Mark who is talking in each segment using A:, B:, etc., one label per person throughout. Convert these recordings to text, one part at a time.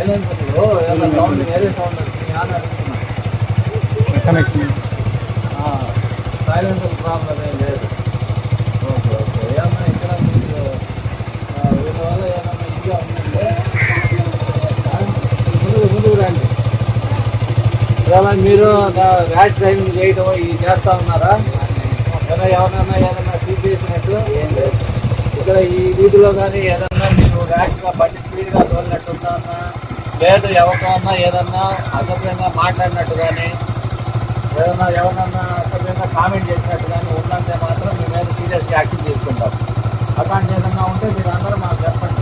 A: ఏదైనా సౌండ్ వేరే సౌండ్ వచ్చింది అని అడుగుతున్నా సైలెన్స్ ప్రాబ్లం ఏం లేదు. ఓకే ఓకే ఏమన్నా ఇక్కడ మీకు వీళ్ళ వల్ల ఏమన్నా ఇదిగా ఉందంటే ముందుకు ముందుకు రండి ఇలా మీరు ర్యాష్ డ్రైవింగ్ చేయడం ఇది చేస్తా ఉన్నారా ఏదైనా ఎవరైనా ఏదైనా సీట్ చేసినట్టు ఏం లేదు ఇక్కడ ఈ వీధిలో కానీ ఏదన్నా మీరు ర్యాష్గా బండి స్పీడ్గా తోలినట్టు ఉందా లేదు ఎవరికన్నా ఏదన్నా అసభ్యంగా మాట్లాడినట్టు కానీ ఏదన్నా ఎవరన్నా అసభ్యంగా కామెంట్ చేసినట్టు కానీ ఉందంటే మాత్రం మీ మీద సీరియస్గా యాక్షన్ తీసుకుంటాం. అట్లాంటి ఏదన్నా ఉంటే మీరు అందరూ మాకు చెప్పండి.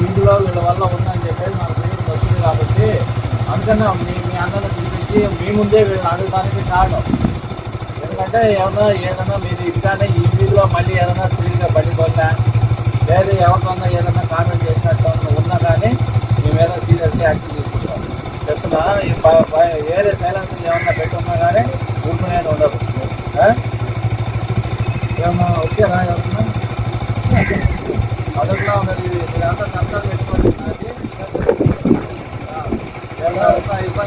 A: వీళ్ళు వీళ్ళ వల్ల ఉందని చెప్పేసి మాకు తెలియదు వస్తుంది కాబట్టి అందుకనే మీ మీ అందరిని పిలిపించి మీ ముందే వీళ్ళని అడగడానికి కారణం. ఎందుకంటే ఏమన్నా ఏదన్నా మీరు ఇదిగానే ఈ వీధిలో మళ్ళీ ఏదైనా స్పీడ్గా బండి కొన్నా లేదా ఎవరికన్నా ఏదైనా కామెంట్ చేసినట్టు ఏమన్నా ఉన్నా కానీ మీ మీద సీరియస్గా యాక్షన్ తీసుకుంటాం చెప్తున్నా వేరే సైలెన్స్ ఏమన్నా పెట్టున్నా కానీ ఊరుకునే ఉండదు. ఆ? ఓకే వచ్చారా ఎవరన్నా మొదట్లో మరి మీరంతా సంతాలు పెట్టుకోవాలి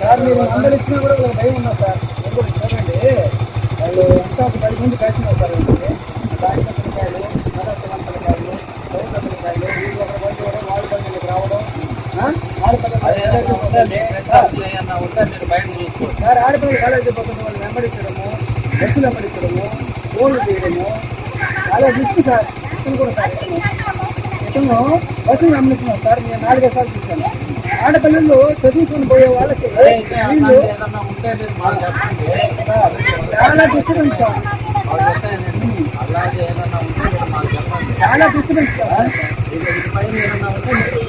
B: సార్ మీరు అందరు ఇచ్చినా కూడా భయం ఉన్నా సార్. ఎందుకు చూడండి వాళ్ళు ఎంత పది మంది కలిసి సార్.
A: అది ఏదైనా ఉంటే మీ ఫ్రెండ్స్ ఏమన్నా ఉంటే మీరు బయట చూసుకోండి
B: సార్ ఆడపిల్లలు కాలేజీ పోతున్న వాళ్ళు వెంబడించడము బస్సులు వెంబడించడము ఫోన్లు చేయడము చాలా రిస్క్ సార్. ఇతను కూడా సార్. ఇతను బస్సులు వెంబడిస్తున్నాం సార్. నేను నాలుగైదు సార్లు చూశాను. ఆడపిల్లలు చదువుకొని పోయే వాళ్ళకి వీళ్ళు
A: మాకు
B: చాలా డిస్టర్బెన్స్ సార్.
A: మాకు
B: చాలా డిస్టర్బెన్స్ సార్
A: ఇది ఇది పైన ఏదన్నా ఉంటే మీరు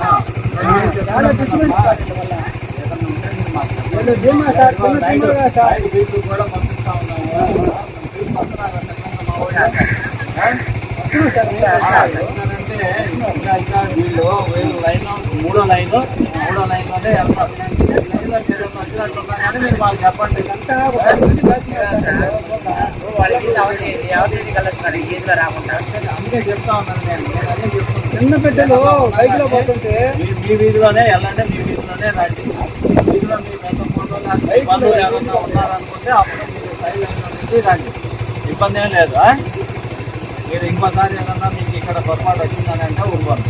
A: ఆ,
B: చాలా డిస్టర్బెన్స్ సార్ వీళ్ళు వీళ్ళు
A: కూడా వీళ్ళు లైన్ మూడో లైన్ మూడో లైన్లోనే వెళ్తారు మీరు మాకు చెప్పండి
B: అంతా ఒక పది మంది
A: అందుకే చెప్తా ఉన్నాను నేను అదే
B: చిన్న బిడ్డలు బైక్లో పోతుంటే
A: మీ వీధిలోనే వెళ్ళండి మీ వీధిలోనే రండి. వీధిలో మీ పెద్ద ఉన్నారనుకుంటే అప్పుడు మీరు సైడ్ రండి. ఇబ్బంది ఏం లేదు మీరు ఇంకోసారి ఏమన్నా మీకు ఇక్కడ పొరపాటు వచ్చిందని అంటే ఊరుకోండి